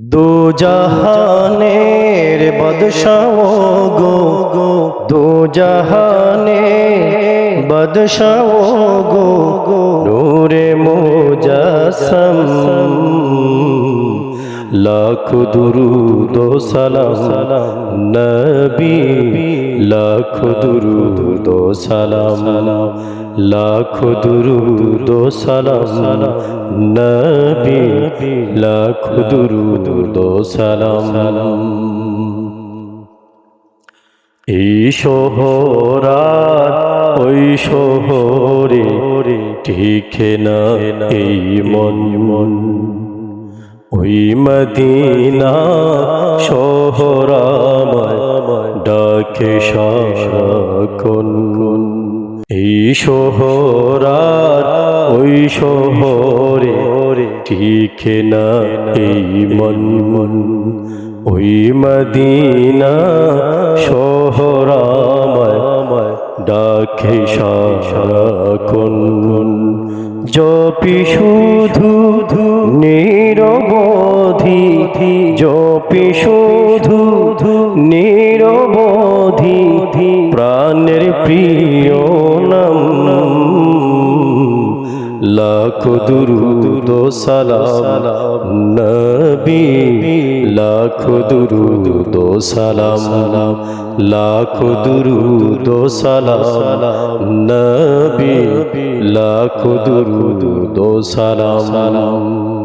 দু জাহানের বদশাও গো গো দু জাহানে বদশাও গো গো নূরে মোজাসম, লাখ দুরুদ সালাম, নবী লাখ দুরুদ সালাম, লাখ দুরুদ সালাম, নবী, লাখ দুরুদ সালাম। এই শহরাত ওই শহরে টিকে না এই মন। মন ওই মদিনা শহরামায় ডাকে সারাক্ষণ এই শহরাত ওই শহরে টিকে না এই মন। মন ওই মদিনা শহরামায় ডাকে সারাক্ষণ জপি শুধু ধু নিরবধি, জপি শুধু ধু নিরবধি। লাখ দুরুদ সালাম। নবী লাখ দুরুদ সালাম। লাখ দুরুদ সালাম। নবী লাখ দুরুদ সালাম।